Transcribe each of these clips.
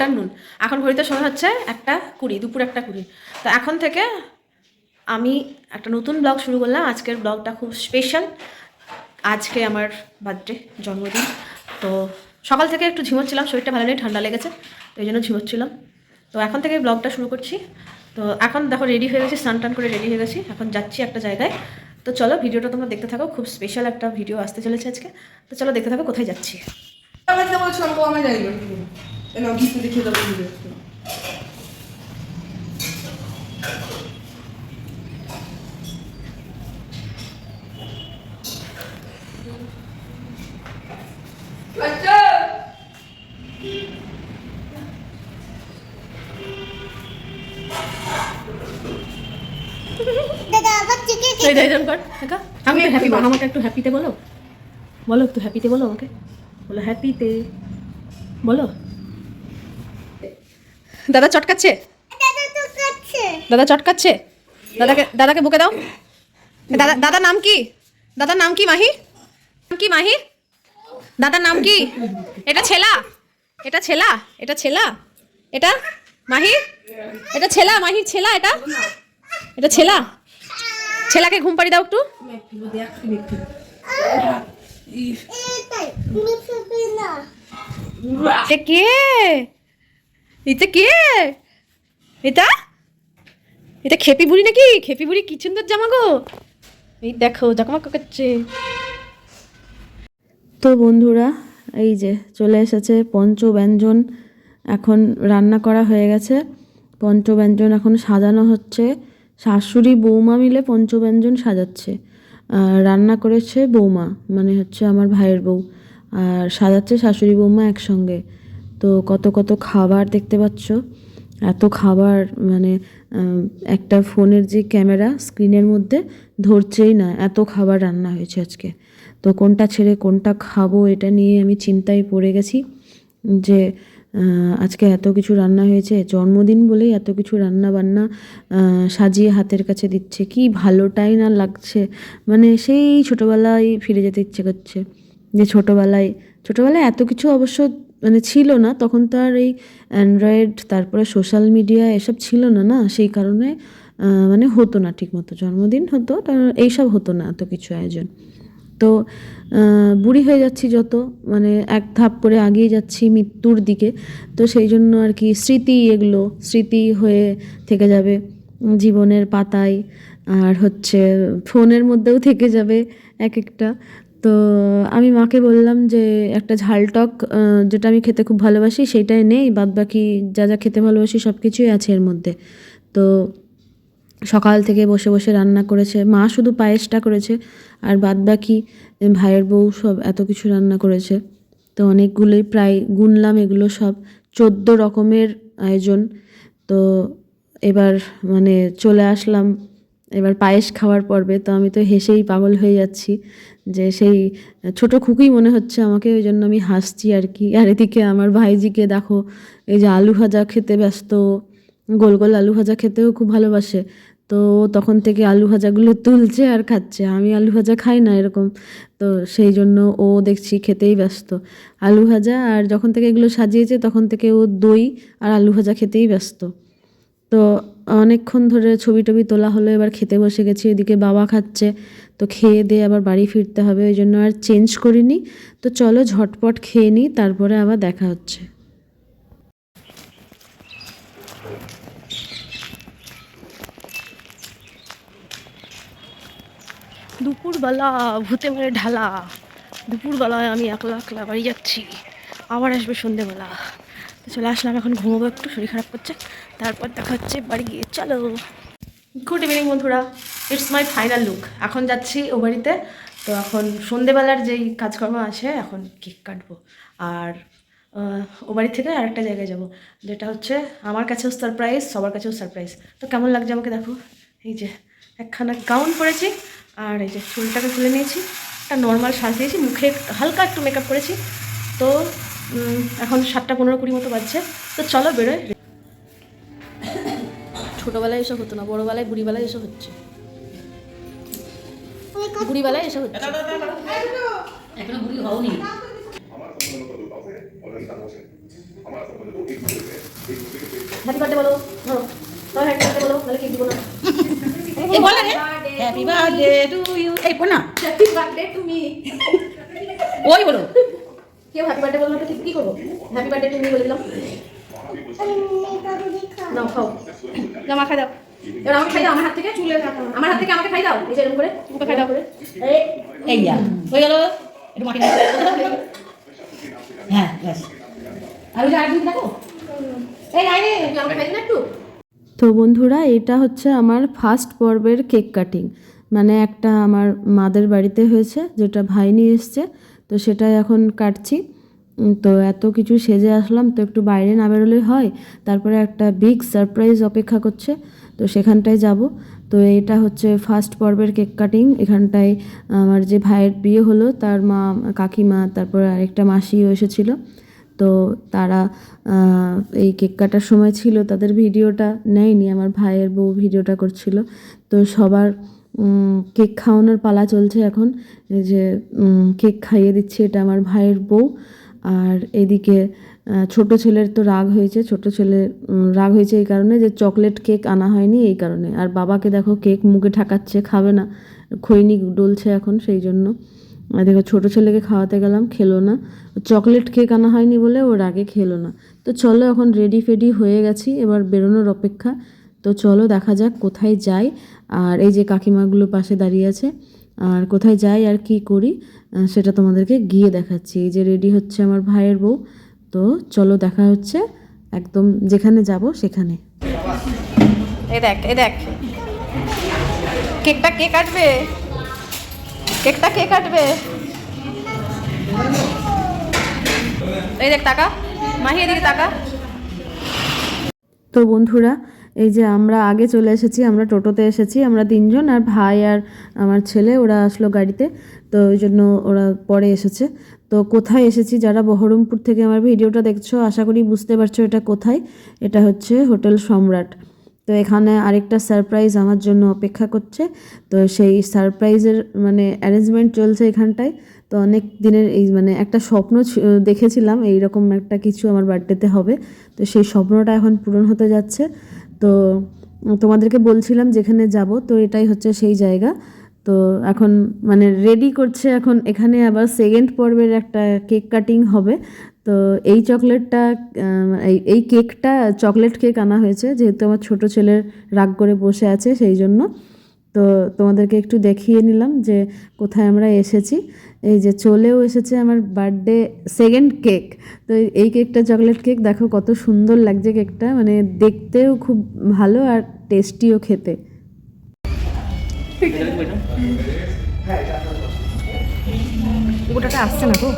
Afternoon. এখন ঘড়িতে সময় হচ্ছে একটা কুড়ি, দুপুর একটা কুড়ি। তো এখন থেকে আমি একটা নতুন ব্লগ শুরু করলাম। আজকের ব্লগটা খুব স্পেশাল আজকে আমার বার্থডে জন্মদিন। তো সকাল থেকে একটু ঝিমোচ্ছিলাম, শরীরটা ভালো নেই, ঠান্ডা লেগেছে, তো এই জন্য ঝিমোচ্ছিলাম। তো এখন থেকে ব্লগটা শুরু করছি। তো এখন দেখো রেডি হয়ে গেছি, স্নান টান করে রেডি হয়ে গেছি। এখন যাচ্ছি একটা জায়গায়। তো চলো ভিডিওটা তোমরা দেখতে থাকো, খুব স্পেশাল একটা ভিডিও আসতে চলেছে আজকে। তো চলো দেখতে থাকো কোথায় যাচ্ছি। না গীত দেখিয়ে দেবো চিকে এই যে কর আমি একটু হ্যাপি আমাকে একটু হ্যাপিতে বলো। বলো একটু হ্যাপিতে বলো আমাকে। বলো হ্যাপিতে বলো। দাদা চটকাচ্ছে? দাদা চটকাচ্ছে। দাদাকে দাদাকে বুকে দাও। দাদা দাদার নাম কি? দাদার নাম কি মাহি? নাম কি মাহি? দাদার নাম কি? এটা ছেলা? এটা ছেলা? এটা ছেলা? এটা মাহি? এটা ছেলা? মাহির ছেলা এটা? এটা ছেলা? ছেলাকে ঘুম পাড়ি দাও একটু। কে? এটা কে? এটা? এটা খেপি বুড়ি নাকি? খেপি বুড়ি কি সুন্দর জামা গো? এই দেখো জাকমাক করছে। তো বন্ধুরা, এই যে চলে এসেছে পঞ্চব্যঞ্জন। এখন রান্না করা হয়ে গেছে। পঞ্চব্যঞ্জন এখন সাজানো হচ্ছে। শাশুড়ি বৌমা মিলে পঞ্চব্যঞ্জন সাজাচ্ছে। আর রান্না করেছে বৌমা মানে হচ্ছে আমার ভাইয়ের বউ। আর সাজাচ্ছে শাশুড়ি বৌমা একসঙ্গে। তো কত কত খাবার দেখতে পাচ্ছ। এত খাবার মানে একটা ফোনের যে ক্যামেরা স্ক্রিনের মধ্যে ধরছেই না, এত খাবার রান্না হয়েছে আজকে। তো কোনটা ছেড়ে কোনটা খাব এটা নিয়ে আমি চিন্তায় পড়ে গেছি যে আজকে এত কিছু রান্না হয়েছে, জন্মদিন বলেই এত কিছু রান্না বান্না সাজিয়ে হাতের কাছে দিচ্ছে, কি ভালোটাই না লাগছে। মানে সেই ছোটোবেলায় ফিরে যেতে ইচ্ছে করছে। যে ছোটোবেলায় ছোটোবেলায় এত কিছু অবশ্য মানে ছিল না, তখন তো আর এই অ্যান্ড্রয়েড তারপরে সোশ্যাল মিডিয়া এসব ছিল না না? সেই কারণে মানে হতো না ঠিকমতো। জন্মদিন হতো এইসব হতো না এত কিছু আয়োজন। তো বুড়ি হয়ে যাচ্ছি যত মানে এক ধাপ করে আগিয়ে যাচ্ছি মৃত্যুর দিকে। তো সেই জন্য আর কি স্মৃতি এগুলো, স্মৃতি হয়ে থেকে যাবে জীবনের পাতায়, আর হচ্ছে ফোনের মধ্যেও থেকে যাবে এক একটা। তো আমি মাকে বললাম যে একটা ঝাল টক যেটা আমি খেতে খুব ভালোবাসি সেটাই নেই বাদ বাকি যা যা খেতে ভালোবাসি সব কিছুই আছে এর মধ্যে। তো সকাল থেকে বসে বসে রান্না করেছে, মা শুধু পায়েসটা করেছে আর বাদ বাকি ভাইয়ের বউ সব এত কিছু রান্না করেছে। তো অনেকগুলোই প্রায় গুনলাম এগুলো সব, চোদ্দ রকমের আয়োজন। তো এবার মানে চলে আসলাম এবার পায়েস খাওয়ার পর্বে তো আমি তো হেসেই পাগল হয়ে যাচ্ছি যে সেই ছোট খুকুই মনে হচ্ছে আমাকে, ওই জন্য আমি হাসছি আর কি। আর এদিকে আমার ভাইজিকে দেখো, এই যে আলু ভাজা খেতে ব্যস্ত, গোল গোল আলু ভাজা খেতেও খুব ভালোবাসে। তো তখন থেকে আলু ভাজাগুলো তুলছে আর খাচ্ছে, আমি আলু ভাজা খাই না এরকম। তো সেই জন্য ও দেখছি খেতেই ব্যস্ত। আলু ভাজা আর যখন থেকে এগুলো সাজিয়েছে তখন থেকে ও দই আর আলু ভাজা খেতেই ব্যস্ত। তো অনেকক্ষণ ধরে ছবি টবি তোলা হলো, এবার খেতে বসে গেছি, এদিকে বাবা খাচ্ছে। তো খেয়ে দিয়ে আবার বাড়ি ফিরতে হবে, ওই জন্য আর চেঞ্জ করিনি। তো চলো ঝটপট খেয়ে নিই, তারপরে আবার দেখা হচ্ছে। দুপুরবেলা ভূতে মারে ঢালা, দুপুরবেলায় আমি একলা একলা বাড়ি যাচ্ছি, আবার আসবে সন্ধেবেলা। চলে আসলাম, এখন ঘুমোবো একটু, শরীর খারাপ করছে। তারপর দেখা হচ্ছে বাড়ি গিয়ে। চলো। গুড ইভিনিং বন্ধুরা ইটস মাই ফাইনাল লুক এখন যাচ্ছি ও বাড়িতে। তো এখন সন্ধেবেলার যেই কাজকর্ম আছে, এখন কেক কাটবো। আর ও বাড়ি থেকে আরেকটা জায়গায় যাব। যেটা হচ্ছে, আমার কাছেও সারপ্রাইজ সবার কাছেও সারপ্রাইজ তো কেমন লাগছে আমাকে দেখো? এই যে, একখানা গাউন পরেছি, আর এই যে চুলটাকে খুলে নিয়েছি। একটা নর্মাল সাজ দিয়েছি, মুখে হালকা একটু মেকআপ করেছি। তো এখন সাতটা পনেরো কুড়ি মতো বাজছে। তো চলো বেরোয় ছোটোবেলায় এসব হতো না বড়োবেলায় বুড়িবেলায় এসব হচ্ছে। বুড়িবেলায় এসব হচ্ছে। এখনও বুড়ি হওনি। হ্যাপি বার্থডে বলো। ধরো। ধরো হ্যাপি বার্থডে বলো তাহলে কেক দিব না। এই বলে রে। হ্যাপি বার্থডে টু ইউ এই পড় হ্যাপি বার্থডে টু মি ওই বলো। কেউ হ্যাপি বার্থডে বলল তো কি করব? হ্যাপি বার্থডে টু মি বলে দিলাম। খাও। জামা খাই দাও। এবার খাই দাও, আমার হাত থেকে চুলে আমার হাত থেকে আমাকে খাই দাও এই করে খাই দাও করে। এই হয়ে গেল। একটু মাটি হ্যাঁ আর ওই যে তো বন্ধুরা, এটা হচ্ছে আমার ফার্স্ট পর্বের কেক কাটিং মানে একটা আমার মাদের বাড়িতে হয়েছে, যেটা ভাই নিয়ে এসছে। তো সেটাই এখন কাটছি। তো এত কিছু সেজে আসলাম, তো একটু বাইরে না বেরোলেই হয়। তারপরে একটা বিগ সারপ্রাইজ অপেক্ষা করছে, তো সেখানটায় যাব। তো এটা হচ্ছে ফার্স্ট পর্বের কেক কাটিং এখানটায় আমার যে ভাইয়ের বিয়ে হলো, তার মা, কাকিমা, তারপরে আরেকটা মাসিও এসেছিল। তো তারা এই কেক কাটার সময় ছিল, তাদের ভিডিওটা নেয়নি, আমার ভাইয়ের বউ ভিডিওটা করছিল। তো সবার কেক খাওয়ানোর পালা চলছে এখন। যে কেক খাইয়ে দিচ্ছে এটা আমার ভাইয়ের বউ। আর এদিকে ছোট ছেলের তো রাগ হয়েছে। ছোট ছেলে রাগ হয়েছে এই কারণে যে চকলেট কেক আনা হয়নি এই কারণে। আর বাবাকে দেখো কেক মুখে ঠাকাচ্ছে, খাবে না। খৈনি ডলছে এখন সেই জন্য। দেখো ছোটো ছেলেকে খাওয়াতে গেলাম, খেলো না। চকলেট কেক আনা হয়নি বলে ওর আগে খেলো না। তো চলো এখন রেডি ফেডি হয়ে গেছি। এবার বেরোনোর অপেক্ষা। তো চলো দেখা যাক কোথায় যাই। আর এই যে কাকিমাগুলো পাশে দাঁড়িয়ে আছে আর কোথায় যাই আর কি করি সেটা তোমাদেরকে গিয়ে দেখাচ্ছি। এই যে রেডি হচ্ছে আমার ভাইয়ের বউ। তো চলো দেখা হচ্ছে একদম যেখানে যাব সেখানে। এই দেখ এই দেখ। কেকটা কে কাটবে? কেকটা কে কাটবে? এই দেখ টাকা মাহি এদিকে টাকা তো বন্ধুরা এই যে আমরা আগে চলে এসেছি, আমরা টোটোতে এসেছি, আমরা তিনজন আর ভাই আর আমার ছেলে, ওরা আসলো গাড়িতে, তো ওই জন্য ওরা পরে এসেছে। তো কোথায় এসেছি যারা বহরমপুর থেকে আমার ভিডিওটা দেখছ, আশা করি বুঝতে পারছ এটা কোথায়। এটা হচ্ছে হোটেল সম্রাট। তো এখানে আরেকটা সারপ্রাইজ আমার জন্য অপেক্ষা করছে। তো সেই সারপ্রাইজের মানে অ্যারেঞ্জমেন্ট চলছে এখানটায়। তো অনেক দিনের এই মানে একটা স্বপ্ন দেখেছিলাম এই রকম একটা কিছু আমার বার্থডেতে হবে। তো সেই স্বপ্নটা এখন পূরণ হতে যাচ্ছে। তো তোমাদেরকে বলছিলাম যেখানে যাব, তো এটাই হচ্ছে সেই জায়গা। তো এখন মানে রেডি করছে এখন এখানে আবার সেকেন্ড পর্বের একটা কেক কাটিং হবে। তো এই চকলেটটা এই কেকটা চকলেট কেক আনা হয়েছে, যেহেতু আমার ছোট ছেলের রাগ করে বসে আছে সেই জন্য। তো তোমাদেরকে একটু দেখিয়ে নিলাম যে কোথায় আমরা এসেছি। এই যে চলেও এসেছে আমার বার্থডে সেকেন্ড কেক। তো এই- কেকটা চকলেট কেক দেখো কত সুন্দর লাগছে কেকটা মানে দেখতেও খুব ভালো আর টেস্টিও খেতে। আসছে না তো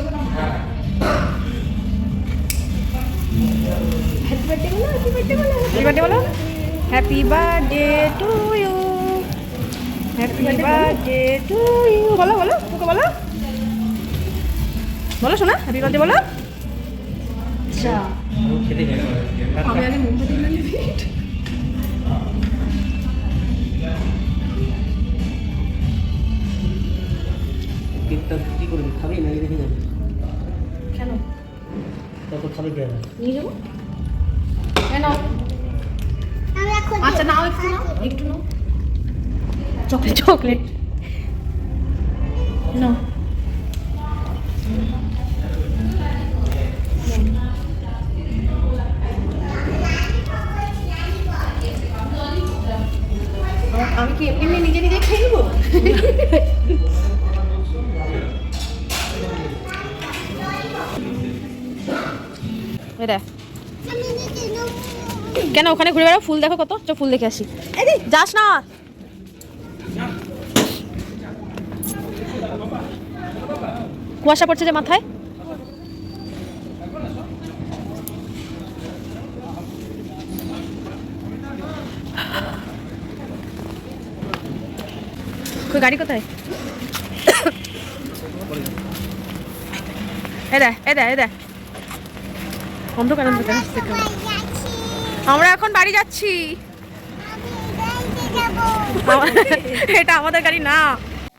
হ্যাপি বার্থডে বলো happy birthday to you happy birthday to you বলো বলো তোকে বলো। বলো শোনা হ্যাপি বার্থডে বলো। মোমবাতি কেকটা কি করবি? খাবি না রেখে যাবি? কেন? তারপর খাবি কে নিয়ে যাব। কেন আচ্ছা নাও একটু নাও একটু নাও। Chocolate chocolate. আমি কি এমনি নিজে নিজে খেয়ে নিবো? এটা। কেন ওখানে ঘুরে বেড়াও? ফুল দেখো কত। চ ফুল দেখে আসি। যাস না। কুয়াশা পড়ছে যে মাথায়? গাড়ি কোথায়? অন্ধকার অন্ধকার? আমরা এখন বাড়ি যাচ্ছি। এটা আমাদের গাড়ি না।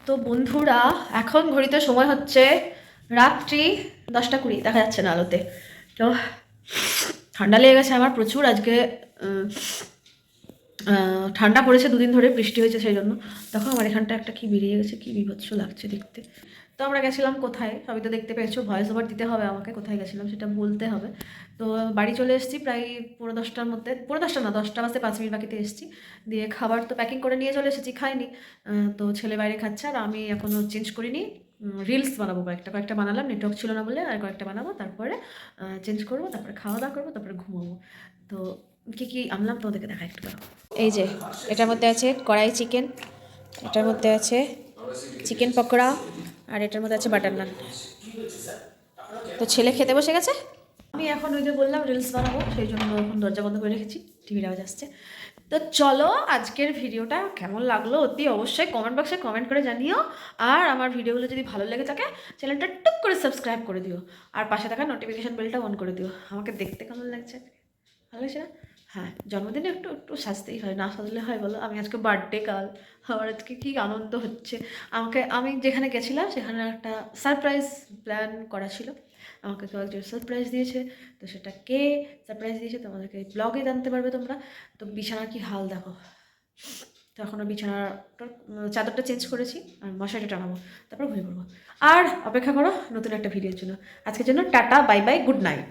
তো বন্ধুরা এখন ঘড়িতে সময় হচ্ছে রাত্রি দশটা কুড়ি, দেখা যাচ্ছে না আলোতে। তো ঠান্ডা লেগে গেছে আমার প্রচুর আজকে ঠান্ডা পড়েছে দুদিন ধরে, বৃষ্টি হয়েছে সেই জন্য। তখন আমার এখানটা একটা কি বেরিয়ে গেছে, কি বিভৎস লাগছে দেখতে। তো আমরা গেছিলাম কোথায়, সবই তো দেখতে পেয়েছ ভয়েস ওভার দিতে হবে আমাকে, কোথায় গেছিলাম সেটা বলতে হবে। তো বাড়ি চলে এসেছি প্রায় পনেরো দশটার মধ্যে পনেরো দশটা না, দশটা বাজতে পাঁচ মিনিট বাকিতে এসেছি। দিয়ে খাবার তো প্যাকিং করে নিয়ে চলে এসেছি, খাইনি। তো ছেলে বাইরে খাচ্ছে আর আমি এখনও চেঞ্জ করিনি। রিলস বানাবো, কয়েকটা কয়েকটা বানালাম নেটওয়ার্ক ছিল না বলে আর কয়েকটা বানাবো, তারপরে চেঞ্জ করব, তারপরে খাওয়া দাওয়া করব, তারপরে ঘুমাবো। তো কী কী আনলাম তোমাদেরকে দেখা একটু এই যে, এটার মধ্যে আছে কড়াই চিকেন এটার মধ্যে আছে চিকেন পকোড়া, আর এটার মধ্যে আছে বাটার নান তো ছেলে খেতে বসে গেছে? আমি এখন ওই যে বললাম রিলস বানাবো, সেই জন্য এখন দরজা বন্ধ করে রেখেছি টিভির আওয়াজ আসছে। তো চলো আজকের ভিডিওটা কেমন লাগল অতি অবশ্যই কমেন্ট বক্সে কমেন্ট করে জানিও। আর আমার ভিডিওগুলো যদি ভালো লেগে থাকে চ্যানেলটা টুক করে সাবস্ক্রাইব করে দিও। আর পাশে থাকা নোটিফিকেশান বেলটা অন করে দিও। আমাকে দেখতে কেমন লাগছে? ভালো লাগছে না? হ্যাঁ জন্মদিনে একটু একটু সাজতেই হয়, না সাজলে হয় বলো? আমি আজকে বার্থডে কাল, আমার আজকে কী আনন্দ হচ্ছে? আমাকে, আমি যেখানে গেছিলাম, সেখানে একটা সারপ্রাইজ প্ল্যান করা ছিল। আমাকে কেউ একজন সারপ্রাইজ দিয়েছে, তো সেটা কে সারপ্রাইজ দিয়েছে তোমাদেরকে ব্লগে জানতে পারবে তোমরা। তো বিছানার কি হাল দেখো? তো এখনও বিছানাটার চাদরটা চেঞ্জ করেছি, আর মশারিটা টানাবো, তারপর ঘুরে পড়ব। আর অপেক্ষা করো নতুন একটা ভিডিওর জন্য। আজকের জন্য tata bye bye good night